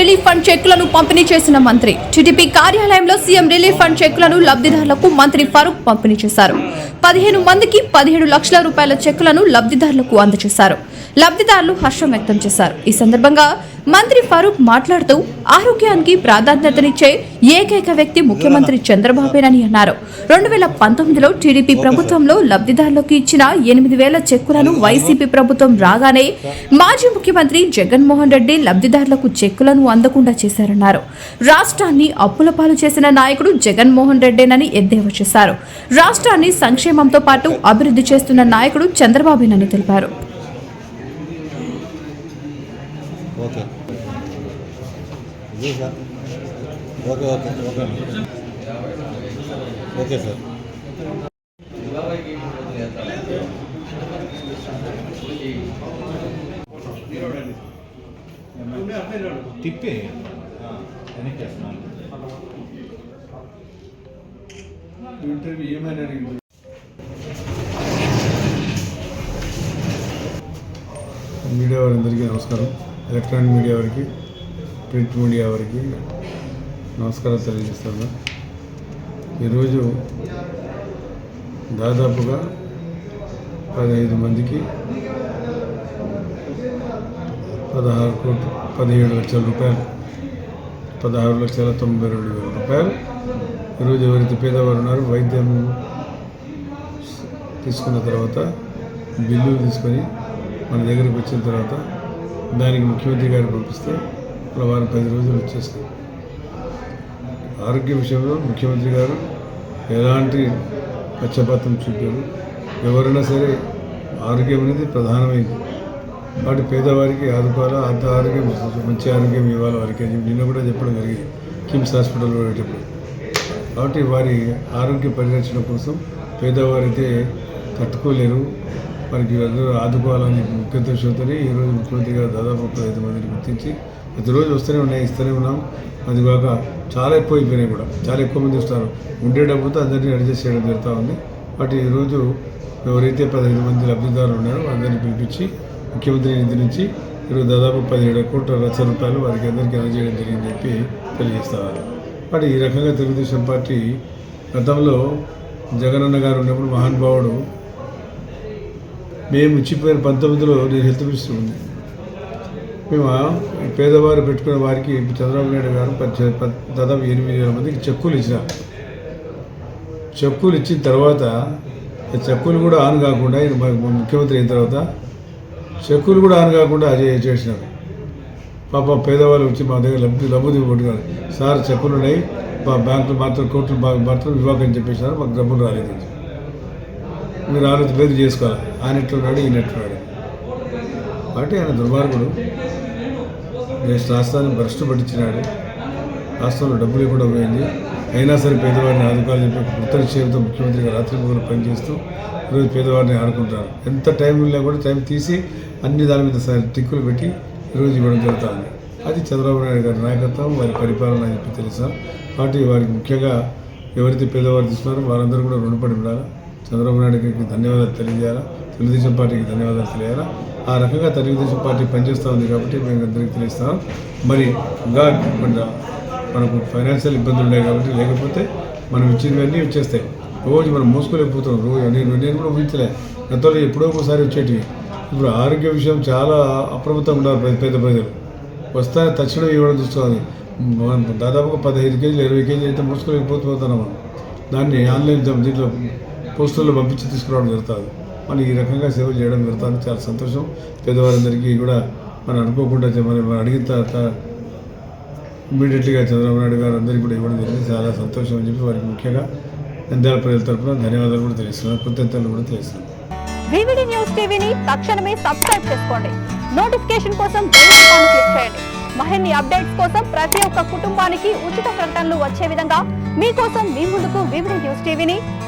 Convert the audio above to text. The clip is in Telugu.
రిలీఫ్ ఫండ్ చెక్కులను పంపిణీ చేసిన మంత్రి. టీడీపీ కార్యాలయంలో సీఎం రిలీఫ్ ఫండ్ చెక్కులను లబ్ధిదారులకు మంత్రి ఫరూక్ పంపిణీ చేశారు. పదిహేను మందికి పదిహేడు లక్షల రూపాయల చెక్కులను లబ్ధిదారులకు అందజేశారు. లబ్ధిదారులు హర్షం వ్యక్తం చేశారు. ఈ సందర్భంగా మంత్రి ఫరూక్ మాట్లాడుతూ ఆరోగ్యానికి ప్రాధాన్యతనిచ్చే ఏకైక వ్యక్తి ముఖ్యమంత్రి చంద్రబాబేనని అన్నారు. రెండు వేల పంతొమ్మిదిలో టీడీపీ ప్రభుత్వంలో లబ్ధిదారులకు ఇచ్చిన ఎనిమిది వేల చెక్కులను వైసీపీ ప్రభుత్వం రాగానే మాజీ ముఖ్యమంత్రి జగన్మోహన్ రెడ్డి లబ్ధిదారులకు చెక్కులను అందకుండా చేశారన్నారు. రాష్ట్రాన్ని అప్పుల పాలు చేసిన నాయకుడు జగన్మోహన్ రెడ్డేనని ఎద్దేవా చేశారు. రాష్ట్రాన్ని సంక్షేమంతో పాటు అభివృద్ధి చేస్తున్న నాయకుడు చంద్రబాబేనని తెలిపారు. ఓకే. ఇది sir. Okay okay okay. Okay sir. తిప్పి. ఇంటర్వ్యూ ఏమైనా అడిగింది మీడియా వారందరికీ నమస్కారం. ఎలక్ట్రానిక్ మీడియా వారికి ప్రింట్ మీడియా వారికి నమస్కారం తెలియజేస్తాను. ఈరోజు దాదాపుగా పదహైదు మందికి పదహారు కోట్లు పదిహేడు లక్షల రూపాయలు పదహారు లక్షల తొంభై రెండు వేల రూపాయలు. ఈరోజు ఎవరైతే పేదవారు ఉన్నారో వైద్యం తీసుకున్న తర్వాత బిల్లులు తీసుకొని మన దగ్గరకు వచ్చిన తర్వాత దానికి ముఖ్యమంత్రి గారు పంపిస్తే మన వారం పది రోజులు వచ్చేస్తాయి. ఆరోగ్య విషయంలో ముఖ్యమంత్రి గారు ఎలాంటి పక్షపాతం చూపారు? ఎవరైనా సరే ఆరోగ్యం అనేది ప్రధానమైంది. వాటి పేదవారికి ఆదుకోవాలా అంత ఆరోగ్యం మంచి ఆరోగ్యం ఇవ్వాలి వారికి అని నిన్న కూడా చెప్పడం జరిగింది. కిమ్స్ హాస్పిటల్ పోయేటప్పుడు కాబట్టి వారి ఆరోగ్య పరిరక్షణ కోసం పేదవారైతే తట్టుకోలేరు. వారికి అందరూ ఆదుకోవాలని ముఖ్య ఈరోజు ముఖ్యమంత్రి గారు దాదాపు ఒక ఐదు మందిని గుర్తించి ప్రతిరోజు వస్తూనే ఉన్నాయి ఇస్తూనే ఉన్నాం. అది కాక చాలా ఎక్కువ అయిపోయినాయి కూడా. చాలా ఎక్కువ మంది వస్తారు. ఉండే డబ్బుతో అందరినీ అడ్జస్ట్ చేయడం జరుగుతూ ఉంది. వాటి ఈరోజు ఎవరైతే పదహైదు మంది లబ్ధిదారులు ఉన్నారో అందరినీ పిలిపించి ముఖ్యమంత్రి నిధి నుంచి ఈరోజు దాదాపు పదిహేడు కోట్ల లక్ష రూపాయలు వారికి అందరికీ అందజేయడం జరిగిందని చెప్పి తెలియజేస్తారు బట్ ఈ రకంగా తెలుగుదేశం పార్టీ గతంలో జగనన్న గారు ఉన్నప్పుడు మహానుభావుడు మేము ఇచ్చిపోయిన పంతొమ్మిదిలో నేను హెల్త్ మినిస్టర్ ఉంది మేము పేదవారు పెట్టుకున్న వారికి చంద్రబాబు నాయుడు గారు దాదాపు ఎనిమిది వేల మందికి చెక్కులు ఇచ్చిన. చెక్కులు ఇచ్చిన తర్వాత చెక్కులు కూడా ఆన్ కాకుండా ఈయన ముఖ్యమంత్రి అయిన తర్వాత చెక్కులు కూడా ఆన్ కాకుండా అజయ్ చేసినారు. పాప పేదవాళ్ళు వచ్చి మా దగ్గర లబ్ధి లబ్ధి దిగుబట్టున్నారు సార్ చెక్కులు ఉన్నాయి మా బ్యాంకులు మాత్రం కోర్టులు మాత్రం వివాహం చెప్పేసినారు. మాకు డబ్బులు రాలేదు అని చెప్పి. మీరు ఆలోచన పేరు చేసుకోవాలి. ఆయన ఎట్లున్నాడు ఈయన ఎట్లున్నాడు కాబట్టి ఆయన దుర్మార్గుడు. దేశ రాష్ట్రాన్ని భ్రష్టు పట్టించినాడు. రాష్ట్రంలో డబ్బులు కూడా పోయింది. అయినా సరే పేదవారిని ఆదుకోవాలని చెప్పి ఉత్తర చేయడంతో ముఖ్యమంత్రిగా రాత్రి పని పనిచేస్తూ ఈరోజు పేదవారిని ఆడుకుంటారు ఎంత టైం ఉన్నా కూడా టైం తీసి అన్ని దాని మీద స- టిక్కులు పెట్టి ఈరోజు ఇవ్వడం జరుగుతుంది. అది చంద్రబాబు నాయుడు గారి నాయకత్వం వారి పరిపాలన అని చెప్పి తెలుసా. కాబట్టి వారికి ముఖ్యంగా ఎవరైతే పేదవారు తీసుకున్నారో వారందరూ కూడా రుణపడి ఉండాలి. చంద్రబాబు నాయుడు గారికి ధన్యవాదాలు తెలియజేయాలా? తెలుగుదేశం పార్టీకి ధన్యవాదాలు తెలియాలా ఆ రకంగా తెలుగుదేశం పార్టీ పనిచేస్తూ ఉంది కాబట్టి మేము అందరికీ తెలియస్తాం మరి ఇంకా మన మనకు ఫైనాన్షియల్ ఇబ్బందులు ఉన్నాయి కాబట్టి లేకపోతే మనం ఇచ్చినవన్నీ వచ్చేస్తాయి. రోజు మనం మోసుకోలేకపోతున్నాం. రోజు నేను నేను కూడా ఊహించలే. గతంలో ఎప్పుడో ఒకసారి వచ్చేటివి. ఇప్పుడు ఆరోగ్య విషయం చాలా అప్రమత్తంగా ఉన్నారు పెద్ద పెద్ద ప్రజలు. వస్తానే తక్షణం ఇవ్వడం చూస్తుంది దాదాపుగా పదహైదు కేజీలు ఇరవై కేజీలు అయితే మోసుకోలేకపోతున్నాం మనం. దాన్ని ఆన్లైన్ దీంట్లో పోస్టుల్లో పంపించి తీసుకురావడం జరుగుతుంది. మనం ఈ రకంగా సేవలు చేయడం జరుగుతుంది. చాలా సంతోషం. పేదవారందరికీ కూడా మనం అనుకోకుండా మనం మనం అడిగిన తర్వాత ఇమ్మీడియట్లీగా చంద్రబాబు నాయుడు గారు అందరికీ కూడా ఇవ్వడం జరిగింది. చాలా సంతోషం అని చెప్పి వారికి ముఖ్యంగా నంద్యాల ప్రజల తరఫున ధన్యవాదాలు కూడా తెలుస్తున్నాను కృతజ్ఞతలు కూడా తెలుస్తున్నాను వివిడి న్యూస్ టీవీని తక్షణమే సబ్స్క్రైబ్ చేసుకోండి. నోటిఫికేషన్ కోసం బెల్ ఐకాన్ క్లిక్ చేయండి. మరిన్ని అప్డేట్స్ కోసం ప్రతి ఒక్క కుటుంబానికి ఉచిత ప్రకటనలు వచ్చే విధంగా మీకోసం మీ ముందుకు వివిడి న్యూస్ టీవీని